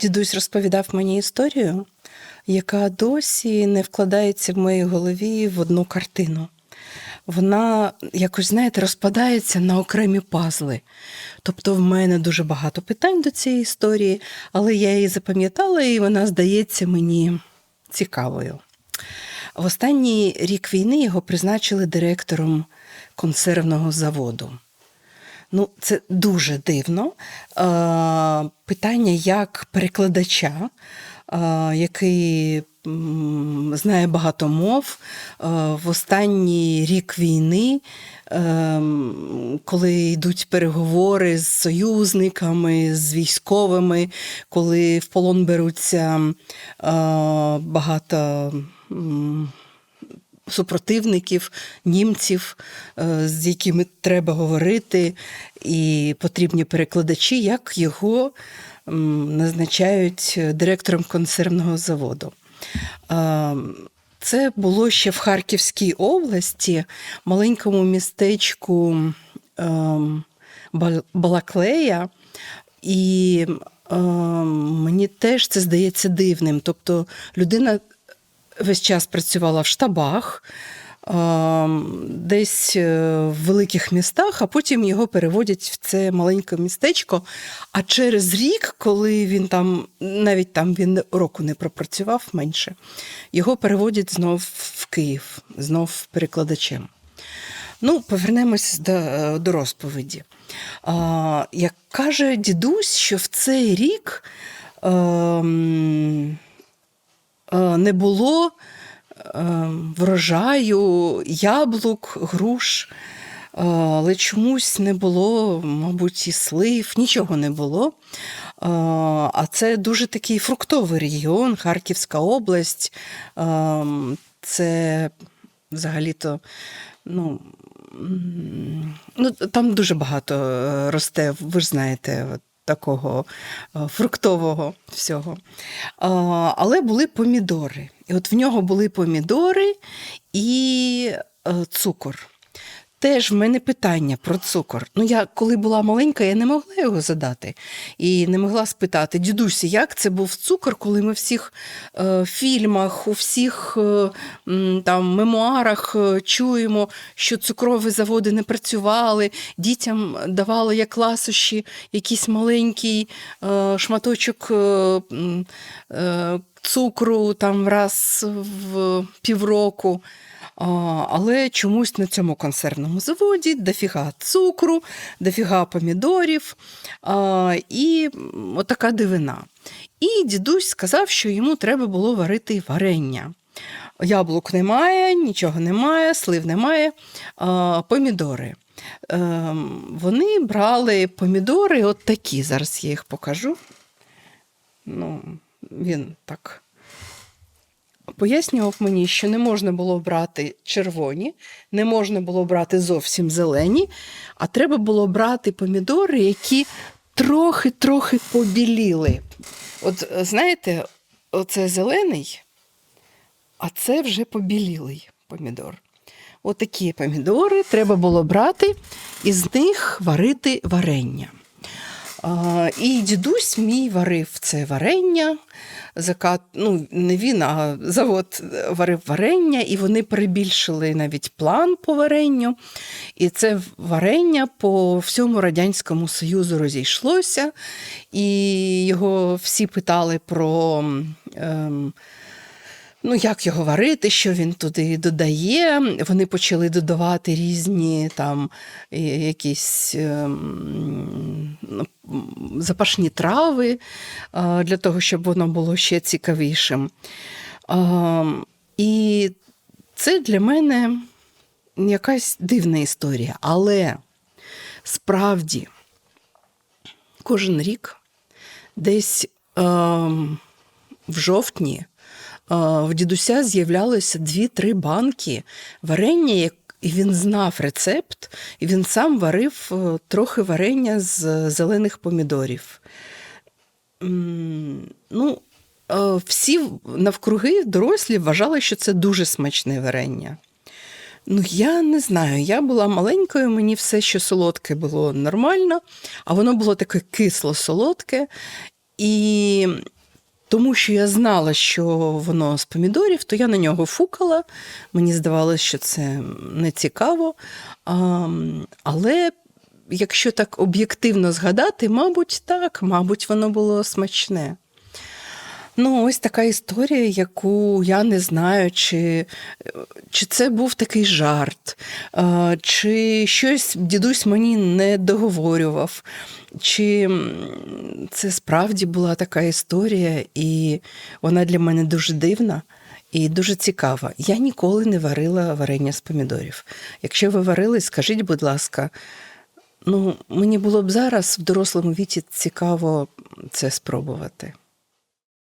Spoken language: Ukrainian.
дідусь розповідав мені історію, яка досі не вкладається в моїй голові в одну картину. Вона якось, знаєте, розпадається на окремі пазли. Тобто в мене дуже багато питань до цієї історії, але я її запам'ятала, і вона здається мені цікавою. В останній рік війни його призначили директором консервного заводу. Ну, це дуже дивно. Е, Питання як перекладача, е, який знає багато мов. е, В останній рік війни, коли йдуть переговори з союзниками, з військовими, коли в полон беруться багато. Супротивників, німців, е, з якими треба говорити, і потрібні перекладачі, як його назначають директором консервного заводу. Е, Це було ще в Харківській області, маленькому містечку ем, Балаклея. І е, мені теж це здається дивним. Тобто людина весь час працювала в штабах, е, десь е, в великих містах, а потім його переводять в це маленьке містечко. А через рік, коли він там, навіть там він року не пропрацював менше, його переводять знов в Київ, знов перекладачем. Ну, повернемось до, до розповіді. А, як каже дідусь, що в цей рік ем, е, не було ем, врожаю яблук, груш, е, але чомусь не було, мабуть, і слив, нічого не було. Е, А це дуже такий фруктовий регіон, Харківська область. Це взагалі-то, ну, ну, там дуже багато е, росте, ви ж знаєте, от такого е, фруктового всього. Але були помідори. І от в нього були помідори і е, цукор. Теж в мене питання про цукор. Ну, я коли була маленька, я не могла його задати. І не могла спитати, дідусі, як це був цукор, коли ми в всіх е, фільмах, у всіх е, там, мемуарах е, чуємо, що цукрові заводи не працювали, дітям давали як ласощі якийсь маленький е, шматочок е, е, цукру там раз в півроку. Але чомусь на цьому консервному заводі дофіга цукру, дофіга помідорів і отака дивина. І дідусь сказав, що йому треба було варити варення. Яблук немає, нічого немає, слив немає, помідори. Ем, Вони брали помідори, от такі, зараз я їх покажу. Ну, він так пояснював мені, що не можна було брати червоні, не можна було брати зовсім зелені, а треба було брати помідори, які трохи-трохи побіліли. От е, знаєте, оце зелений, а це вже побілілий помідор. Отакі помідори треба було брати і з них варити варення. І дідусь мій варив це варення. Закат, ну, не він, а завод варив варення, і вони перебільшили навіть план по варенню. І це варення по всьому Радянському Союзу розійшлося, і його всі питали про. Ем, Ну, як його варити, що він туди додає. Вони почали додавати різні там е, якісь ну, запашні трави е, для того, щоб воно було ще цікавішим. Ем, І це для мене якась дивна історія. Але справді кожен рік десь ем, в жовтні е, в дідуся з'являлося дві-три банки варення, і він знав рецепт, і він сам варив е, трохи варення з зелених помідорів. Ну, е, всі навкруги дорослі вважали, що це дуже смачне варення. Ну, я не знаю. Я була маленькою, мені все, що солодке, було нормально, а воно було таке кисло-солодке. І тому що я знала, що воно з помідорів, то я на нього фукала. Мені здавалося, що це не цікаво. А, але якщо так об'єктивно згадати, мабуть, так, мабуть, воно було смачне. Ну, ось така історія, яку я не знаю, чи, чи це був такий жарт, чи щось дідусь мені не договорював, чи це справді була така історія, і вона для мене дуже дивна. І дуже цікава. Я ніколи не варила варення з помідорів. Якщо ви варили, скажіть, будь ласка, ну мені було б зараз в дорослому віці цікаво це спробувати.